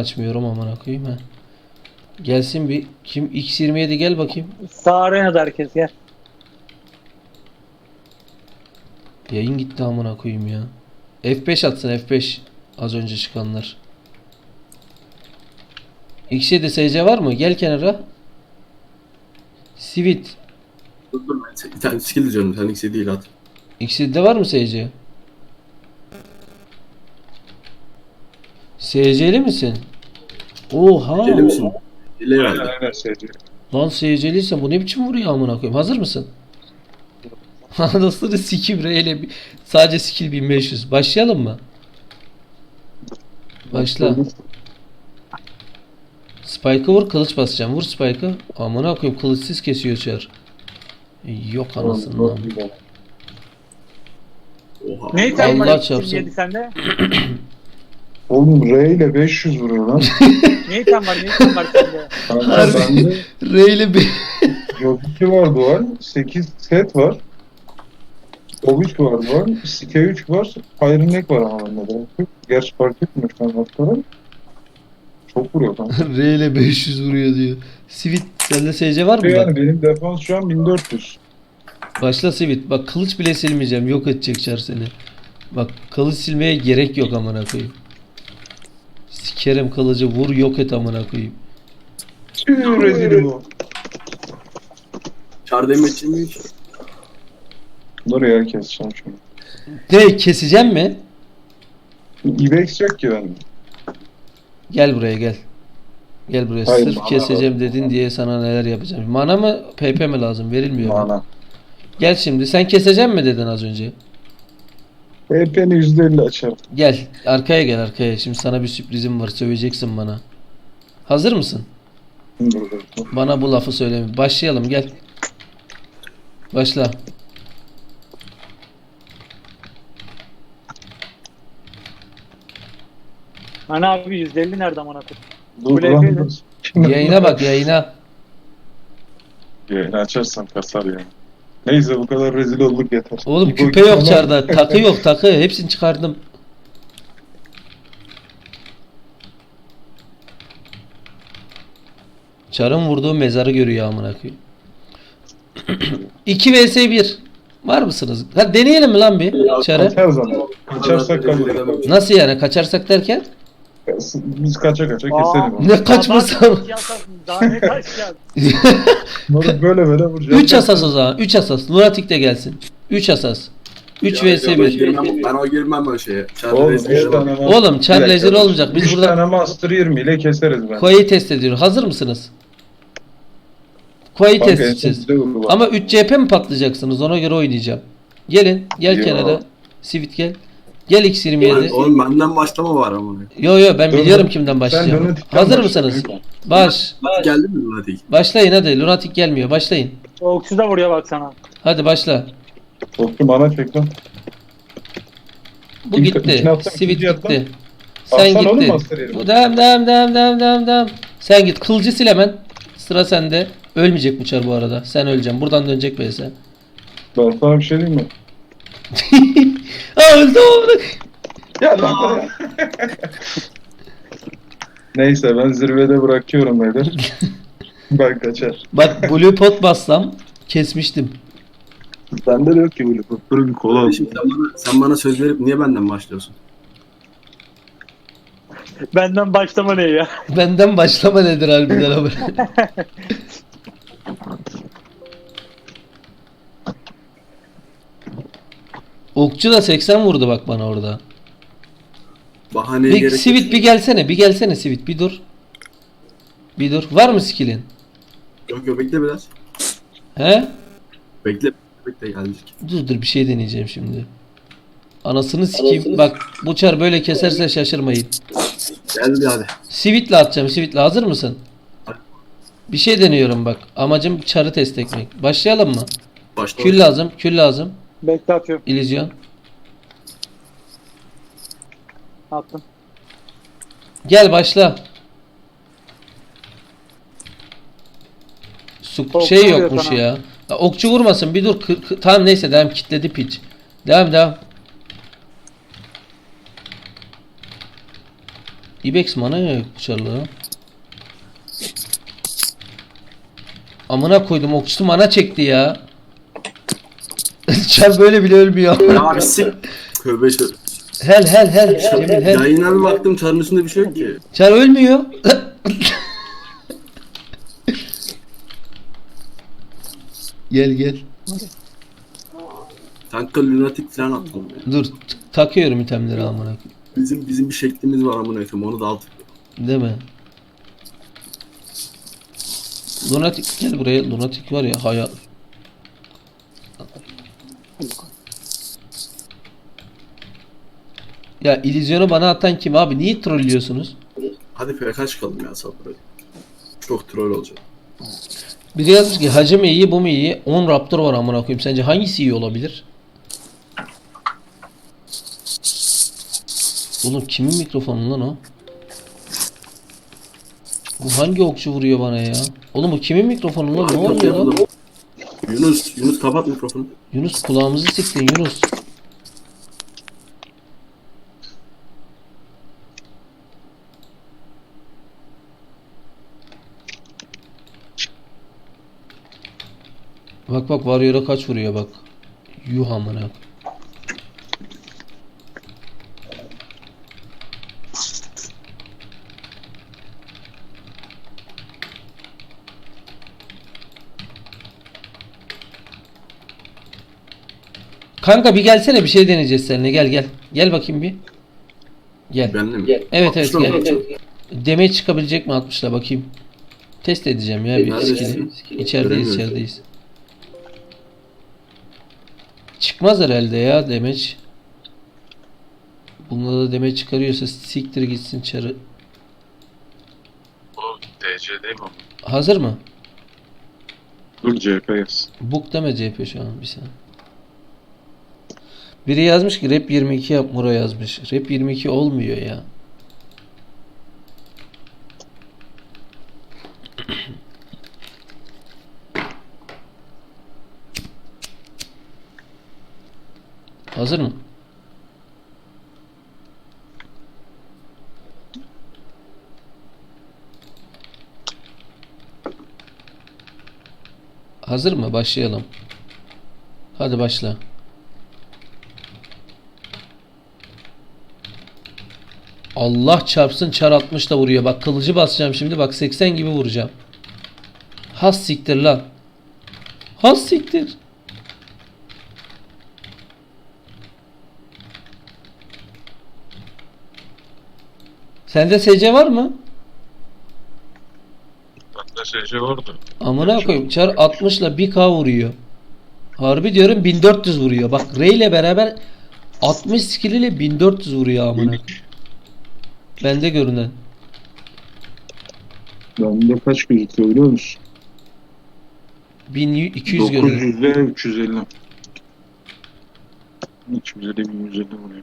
Açmıyorum aman koyayım ha. Gelsin bir kim X27 gel bakayım. Sağ arenada herkes gel. Yayın gitti amına koyayım ya. F5 atsın F5 az önce çıkanlar. X7 SC var mı? Gel kenara. Sivit. Dur dur ben bir tane skill diyeceğim. Sen ikisi değil at. X7'de var mı SC? SC'li misin? Oha. Deli misin? Deli herhalde. Aynen sevdi. Lan SC'liysen bu ne biçim vuruyor amına koyayım? Hazır mısın? Anasını sikim reyle sadece skill 1500. Başlayalım mı? Başla. Spike'ı vur kılıç basacağım. Vur Spike'ı. Amına koyayım kılıçsız kesiyor çar. Yok anasını. Oha. Ne item Allah çarpsın. 27 sende? Oğlum R ile 500 vuruyor lan. Ne item var? Ne item var sende? Kanka Harbi. bende Reyle bir yok 2 var dual. 8 set var. O3 var dual. SK3 var. Iron Neck var ama bende. de. Gerçi fark etmiyor şu an noktalar. Çok vuruyor kanka. Reyle 500 vuruyor diyor. Sivit sende SC var mı? yani benim defans şu an 1400. Başla Sivit. Bak kılıç bile silmeyeceğim. Yok edecek çar seni. Bak kılıç silmeye gerek yok amına koyayım. Sikerim kılıcı vur yok et amına koyayım. Tüh rezil bu. Çar demet mi? Dur ya keseceğim şunu. Ne keseceğim mi? İbex yok ki bende. Gel buraya gel. Gel buraya. Hayır, Sırf mana keseceğim lazım. dedin diye sana neler yapacağım. Mana mı PP mi lazım? Verilmiyor. Mana. Gel şimdi. Sen keseceğim mi dedin az önce? HP'ni %50 açarım. Gel. Arkaya gel arkaya. Şimdi sana bir sürprizim var. Söyleyeceksin bana. Hazır mısın? Bana bu lafı söyleme. Başlayalım gel. Başla. Hani abi 150 nerede amına koyayım? Dur lan. Yayına bak yayına. Yayını açarsan kasar ya. Neyse bu kadar rezil olduk yeter. Oğlum İbo küpe yok çarda. Takı yok takı. Hepsini çıkardım. Çarın vurduğu mezarı görüyor amına koyayım. 2 vs 1. Var mısınız? Hadi deneyelim mi lan bir çarı? Kaçarsak kabul. Nasıl yani kaçarsak derken? Biz kaça kaça Aa. keselim. Ne kaçmasam? Daha ne kaçacağız? Bunları böyle böyle vuracağız. 3 asas o zaman. 3 asas. Lunatik de gelsin. 3 asas. 3 vs Ben 1. girmem, ben o girmem böyle şeye. Oğlum rezil 3 tane var. master. Oğlum çar Bir dakika, olmayacak. Biz üç burada tane master 20 ile keseriz ben. Kuayı test ediyoruz. Hazır mısınız? Kuayı test edeceğiz. vurdu bak. Ama 3 CHP mi patlayacaksınız? Ona göre oynayacağım. Gelin. Gel Yo. kenara. Sivit gel. Gel Ben- X27. Oğlum benden başlama var ama. Yo yo ben Dur, biliyorum dur. kimden başlayacağım. Lunatic'ten Hazır başla. mısınız? Baş. Geldi mi Lunatic? Başlayın hadi. Lunatic gelmiyor. Başlayın. Okçu da vuruyor bak sana. Hadi başla. Korktum bana çek lan. Bu İlk- gitti. içine Sivit ikinci gitti. Sen oğlum gitti. master yerine. Bu devam devam devam devam devam devam. Sen git. Kılıcı sil hemen. Sıra sende. Ölmeyecek bu çar bu arada. Sen öleceksin. Buradan dönecek BS. Ben sana bir şey diyeyim mi? Aa öldü o. Ya lan buraya. Neyse ben zirvede bırakıyorum beyler. ben kaçar. Bak blue pot bassam kesmiştim. Bende de yok ki böyle böyle bir kola. Şimdi sen bana, sen bana söz verip niye benden başlıyorsun? Benden başlama ne ya? Benden başlama nedir harbiden abi? Okçu da 80 vurdu bak bana orada. Bahaneye Bir gerek Sivit yok. bir gelsene. Bir gelsene Sivit bir dur. Bir dur. Var mı skillin? Yok yok bekle biraz. He? Bekle. Bekle geldik. Dur dur bir şey deneyeceğim şimdi. Anasını sikeyim. Bak bu çar böyle keserse şaşırmayın. Geldi hadi. Sivit'le atacağım. Sivit'le hazır mısın? Bir şey deniyorum bak. Amacım çarı test etmek. Başlayalım mı? Başla. Kül lazım. Kül lazım. Bekle atıyorum. İllüzyon. Attım. Gel başla. Su Okçu şey vuruyor yokmuş sana. ya. ya. Okçu vurmasın. Bir dur. Kır- kır- tamam neyse devam kitledi piç. Devam devam. Ibex mana yok bu çarlığa. Amına koydum okçusu mana çekti ya. Çar böyle bile ölmüyor. Ya bir sik. Tövbe tövbe. hel hel hel. Cemil hel. Yayından bir baktım çarın üstünde bir şey yok ki. Çar ölmüyor. gel gel. Kanka lunatik falan attım. ya. Dur takıyorum itemleri amına koyayım. Bizim bizim bir şeklimiz var amına koyayım onu da alt. Değil mi? Lunatik gel buraya. Lunatik var ya hayal. Ya illüzyonu bana atan kim abi? Niye trollüyorsunuz? Hadi PK çıkalım ya sabır. Çok troll olacak. Biri yazmış ki hacı mı iyi bu mu iyi? 10 raptor var amına koyayım. Sence hangisi iyi olabilir? Oğlum kimin mikrofonu lan o? Bu hangi okçu vuruyor bana ya? Oğlum bu kimin mikrofonu lan? Ne oluyor lan? Yunus, Yunus kapat mikrofonu. Yunus kulağımızı siktin Yunus. Bak bak Warrior'a kaç vuruyor bak. Yuh amına. Kanka bir gelsene bir şey deneyeceğiz seninle gel gel. Gel bakayım bir. Gel. Benle mi? Evet evet gel. Demeye çıkabilecek mi 60'la bakayım. Test edeceğim ya bir Neredesin? skill'i. İçerideyiz içerideyiz. Çıkmaz herhalde ya demeç. Bunda da demeç çıkarıyorsa siktir gitsin çarı. O DC değil mi? Hazır mı? Dur CHP yaz. Book deme CHP şu an bir saniye. Biri yazmış ki rap 22 yap Muro yazmış. Rap 22 olmuyor ya. Hazır mı? Hazır mı? Başlayalım. Hadi başla. Allah çarpsın çar 60 da vuruyor. Bak kılıcı basacağım şimdi. Bak 80 gibi vuracağım. Has siktir lan. Has siktir. Sende SC var mı? Bende SC vardı. Amına koyayım. Çar 60 ile 1k vuruyor. Harbi diyorum 1400 vuruyor. Bak Ray ile beraber 60 skill ile 1400 vuruyor amına. Bende görünen. Bende kaç gözüküyor biliyor musun? 1200 görünen. 900 ile 350. 250 1150 vuruyor.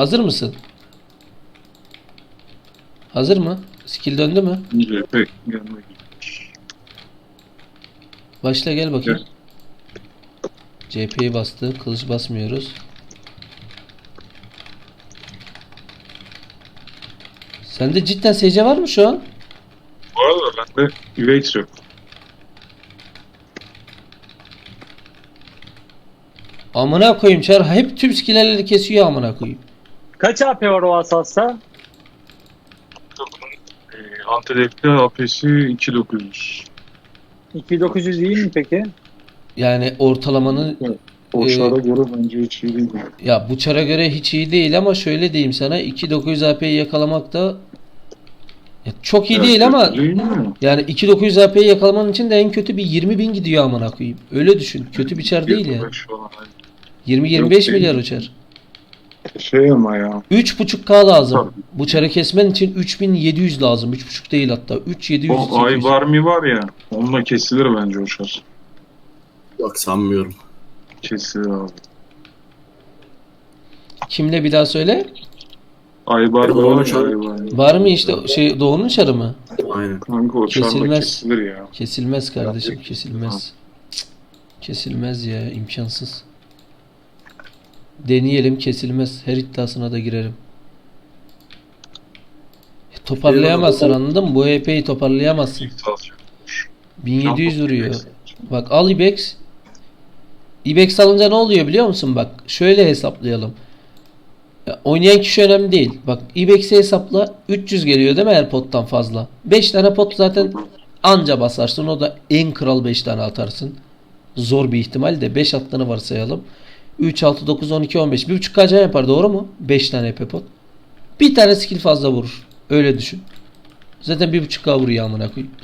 Hazır mısın? Hazır mı? Skill döndü mü? Gelmek. Başla gel bakayım. CP'yi bastı. Kılıç basmıyoruz. Sende cidden SC var mı şu an? Bu arada bende UX yok. Amına koyayım çar hep tüm skill'leri kesiyor amına koyayım. Kaç AP var o asasta? E, antilepli AP'si 2900. 2900 iyi mi peki? Yani ortalamanın O Ee, şara göre bence hiç iyi değil. ya bu çara göre hiç iyi değil ama şöyle diyeyim sana 2900 AP'yi yakalamak da ya çok iyi değil ama Değil mi? yani 2900 AP'yi yakalaman için de en kötü bir 20.000 gidiyor amına koyayım. Öyle düşün. Kötü bir çar değil ya. 25 falan. hani. 20-25 değil. milyar uçar. Şey ama ya. 3.5K lazım. Bu çarı kesmen için 3700 lazım. 3.5 değil hatta. 3700. O ay var mı var ya. Onunla kesilir bence o şar. Yok sanmıyorum. Kesilir abi. Kimle bir daha söyle? Aybar şar- Aybar. Var mı işte şey Doğu'nun çarı mı? Aynen. Kanka o Kesilmez. kesilir ya. Kesilmez kardeşim Yapacak. kesilmez. Kesilmez ya imkansız. Deneyelim kesilmez. Her iddiasına da girerim. Toparlayamazsın anladın mı? Bu HP'yi toparlayamazsın. İftas yok. 1700 vuruyor. Bak al Ibex. Ibex alınca ne oluyor biliyor musun? Bak şöyle hesaplayalım. Ya, oynayan kişi önemli değil. Bak Ibex'i hesapla 300 geliyor değil mi her pottan fazla? 5 tane pot zaten anca basarsın. O da en kral 5 tane atarsın. Zor bir ihtimal de 5 attığını varsayalım. 3, 6, 9, 12, 15. 1.5 kacan yapar doğru mu? 5 tane EP pot. Bir tane skill fazla vurur. Öyle düşün. Zaten 1.5k vuruyor amına koyayım.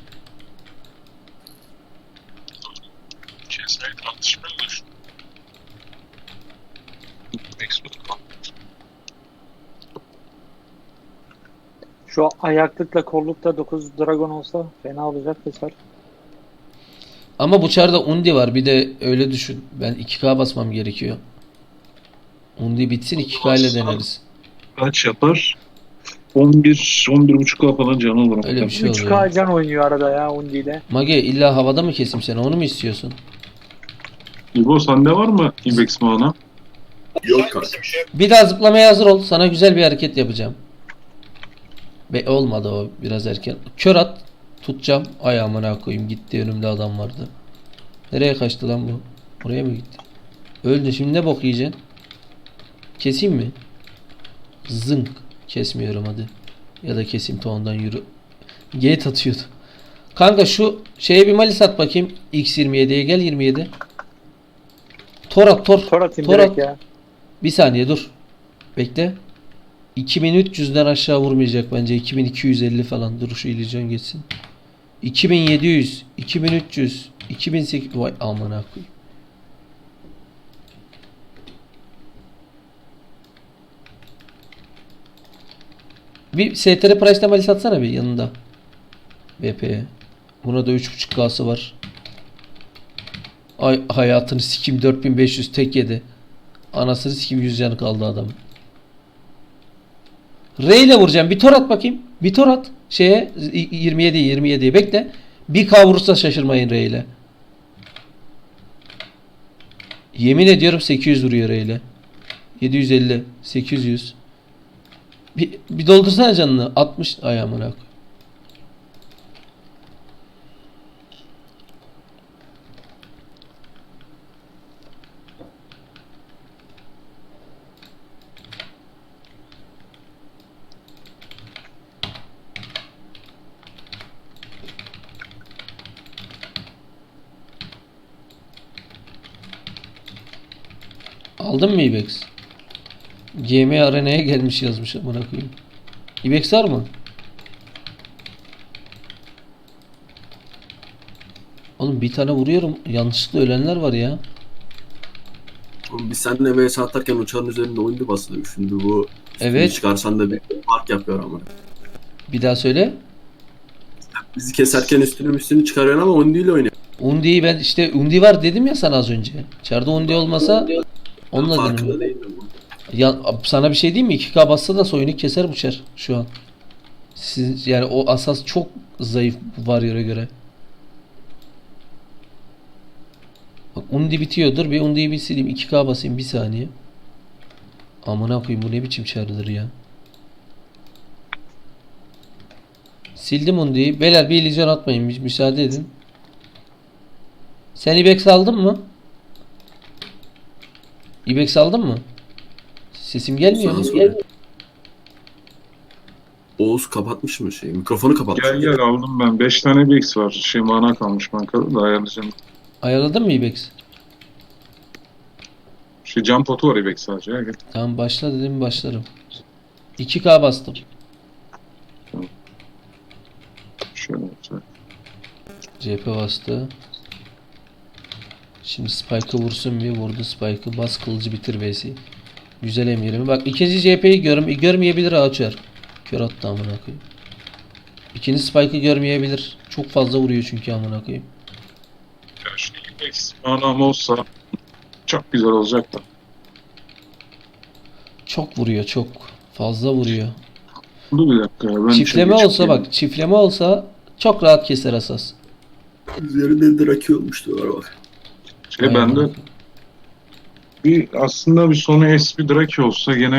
Şu ayaklıkla kollukta 9 dragon olsa fena olacak keser. Ama bu çarda undi var. Bir de öyle düşün. Ben 2K basmam gerekiyor. Undi bitsin 2K ile deneriz. Kaç yapar? 11, 11.5K falan canı olur. Öyle bir şey oluyor. 3K can oynuyor arada ya Undi ile. Mage illa havada mı kesim seni? Onu mu istiyorsun? İbo sende var mı Ibex mana? Yok kanka. Bir daha zıplamaya hazır ol. Sana güzel bir hareket yapacağım. Be olmadı o biraz erken. Kör at. Tutacağım. Ay amına koyayım. Gitti önümde adam vardı. Nereye kaçtı lan bu? Oraya mı gitti? Öldü. Şimdi ne bok yiyeceksin? Keseyim mi? Zınk. Kesmiyorum hadi. Ya da keseyim tondan yürü. Gate atıyordu. Kanka şu şeye bir malis at bakayım. X27'ye gel 27. Tor at tor. Tor atayım Tor at. ya. Bir saniye dur. Bekle. 2300'den aşağı vurmayacak bence. 2250 falan. Dur şu illüzyon geçsin. 2700, 2300, 2800. Vay amına koyayım. Bir STR Price'da malis atsana bir yanında. BP'ye. Buna da 3.5K'sı var. Ay hayatını sikim 4500 tek yedi. Anasını sikim 100 canı kaldı adam. R ile vuracağım. Bir tor at bakayım. Bir tor at. Şeye 27 27'ye bekle. Bir K vurursa şaşırmayın R ile. Yemin ediyorum 800 vuruyor R ile. 750 800 bir, bir doldursana canını. 60 ay amına koy. Aldın mı Ibex? GM Arena'ya gelmiş yazmış amına koyayım. Ibex var mı? Oğlum bir tane vuruyorum. Yanlışlıkla ölenler var ya. Oğlum Biz seninle vs atarken uçağın üzerinde oyundu basılıyor. Şimdi bu Evet. çıkarsan da bir fark yapıyor ama. Bir daha söyle. Bizi keserken üstünü üstünü çıkarıyorsun ama değil oynuyor. Undi'yi ben işte Undi var dedim ya sana az önce. İçeride Undi olmasa onunla Farkında dedim. değilim. Ya sana bir şey diyeyim mi? 2K bassa da soyunu keser bıçar şu an. Siz yani o asas çok zayıf Warrior'a göre. Bak Undi bitiyor. Dur bir Undi'yi bir sileyim. 2K basayım bir saniye. Amına koyayım bu ne biçim çağrıdır ya. Sildim Undi'yi. Beyler bir illüzyon atmayın. Müsaade edin. Sen Ibex aldın mı? Ibex aldın mı? Sesim gelmiyor Sana mu? Oğuz kapatmış mı şey? Mikrofonu kapatmış. Gel gel aldım ben. 5 tane Ibex var. Şey mana kalmış bankada da ayarlayacağım. Ayarladın mı Ibex? Şey cam potu var Ibex sadece. ya, Gel. Tamam başla dedim başlarım. 2K bastım. Şöyle olacak. CHP bastı. Şimdi Spike'ı vursun bir vurdu Spike'ı bas kılıcı bitir vs. Güzel emirimi. Bak ikinci CHP'yi görm görmeyebilir açar. Kör attı amına koyayım. İkinci Spike'ı görmeyebilir. Çok fazla vuruyor çünkü amına koyayım. Ya şu Ibex manam olsa çok güzel olacak da. Çok vuruyor çok. Fazla vuruyor. Dur bir dakika ya. Ben Çiftleme olsa çıkayım. bak çiftleme olsa çok rahat keser asas. Üzerinde draki olmuştu var bak. Şey Vay bende Bir aslında bir sonu bir Drake olsa gene